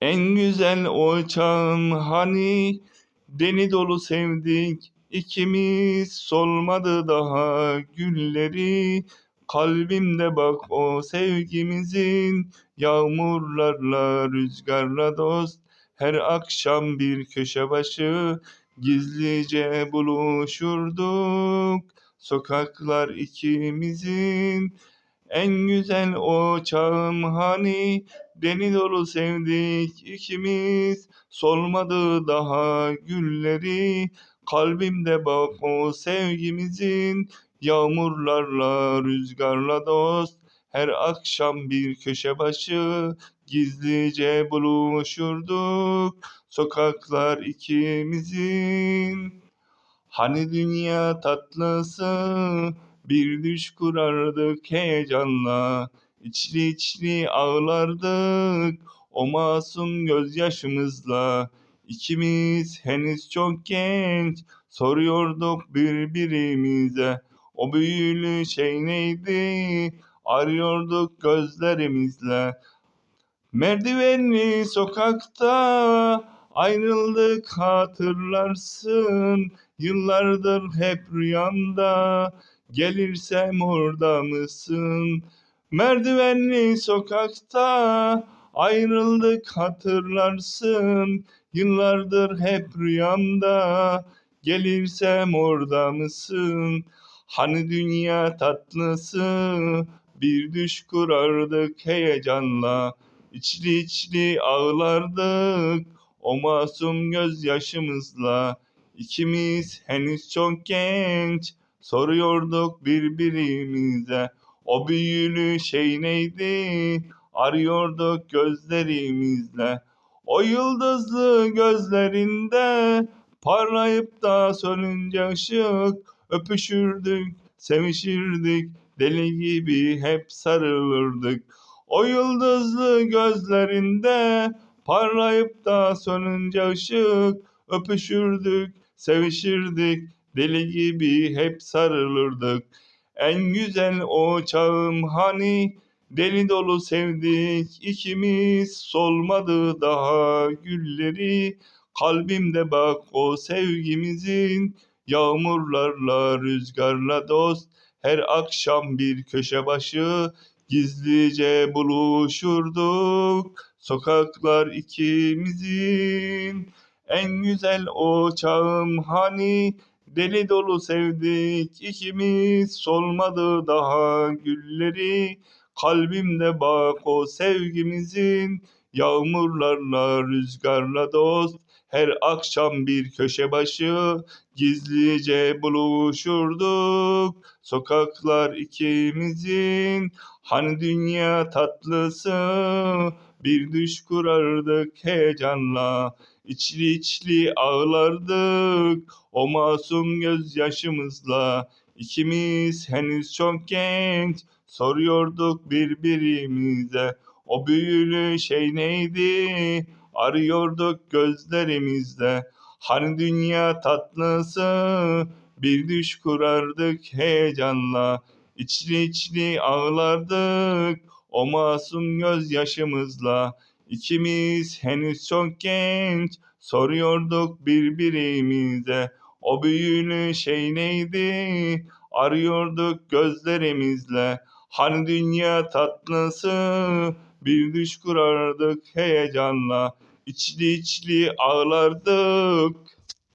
En güzel o çağım hani? Deli dolu sevdik ikimiz solmadı daha gülleri. Kalbimde bak o sevgimizin yağmurlarla rüzgarla dost. Her akşam bir köşe başı gizlice buluşurduk. Sokaklar ikimizin en güzel o çağım hani Deli dolu sevdik ikimiz Solmadı daha gülleri. Kalbimde bak o sevgimizin Yağmurlarla rüzgarla dost. Her akşam bir köşe başı Gizlice buluşurduk. Sokaklar ikimizin. Hani dünya tatlısı bir düş kurardık heyecanla İçli içli ağlardık o masum gözyaşımızla. İkimiz henüz çok genç soruyorduk birbirimize. O büyülü şey neydi? Arıyorduk gözlerimizle. Merdivenli sokakta ayrıldık hatırlarsın. Yıllardır hep rüyamda. Gelirsem orada mısın? Merdivenli sokakta ayrıldık hatırlarsın. Yıllardır hep rüyamda. Gelirsem orada mısın? Hani dünya tatlısı? Bir düş kurardık heyecanla. İçli içli ağlardık o masum gözyaşımızla. İkimiz henüz çok genç soruyorduk birbirimize o büyülü şey neydi? Arıyorduk gözlerimizle. O yıldızlı gözlerinde parlayıp da sönünce ışık öpüşürdük sevişirdik deli gibi hep sarılırdık. O yıldızlı gözlerinde parlayıp da sönünce ışık öpüşürdük sevişirdik deli gibi hep sarılırdık en güzel o çağım hani Deli dolu sevdik ikimiz. Solmadı daha gülleri Kalbimde bak o sevgimizin. Yağmurlarla rüzgarla dost Her akşam bir köşe başı. Gizlice buluşurduk Sokaklar ikimizin. En güzel o çağım hani Deli dolu sevdik ikimiz solmadı daha gülleri. Kalbimde bak o sevgimizin yağmurlarla rüzgarla dost. Her akşam bir köşe başı gizlice buluşurduk. Sokaklar ikimizin hani dünya tatlısı bir düş kurardık heyecanla içli içli ağlardık. O masum gözyaşımızla ikimiz henüz çok genç soruyorduk birbirimize. O büyülü şey neydi? Arıyorduk gözlerimizde. Hani dünya tatlısı? Bir düş kurardık heyecanla içli içli ağlardık o masum gözyaşımızla İkimiz henüz çok genç soruyorduk birbirimize. O büyülü şey neydi? Arıyorduk gözlerimizle. Hani dünya tatlısı? Bir düş kurardık heyecanla. İçli içli ağlardık